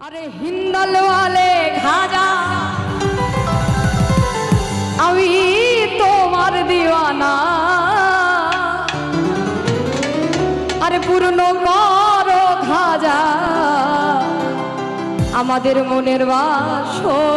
আরে হিন্দলওয়ালে ঘাজা। আমি তোমার দিওয়ানা। আরে পূর্ণ কর ঘাজা। আমাদের মনের বাসো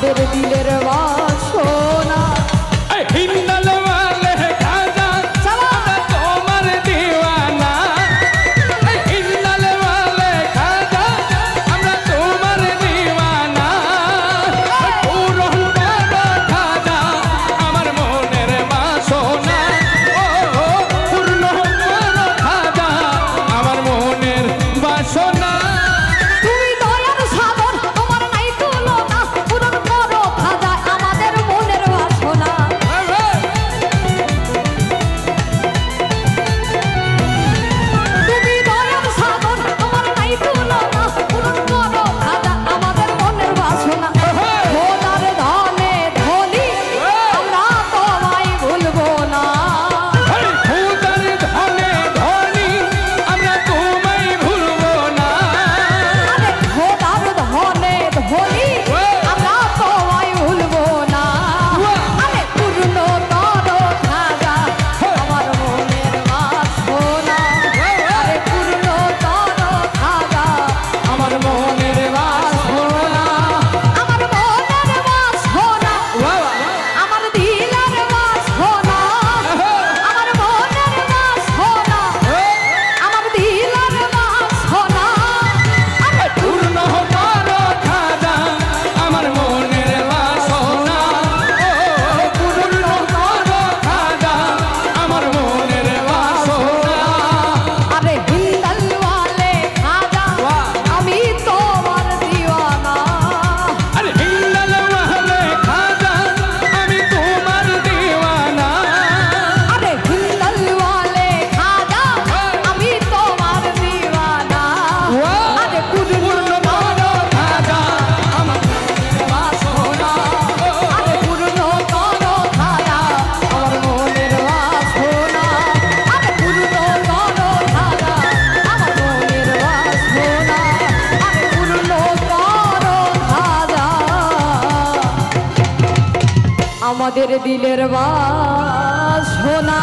চাঁদের দিলে আমাদের দিলের বা সোনা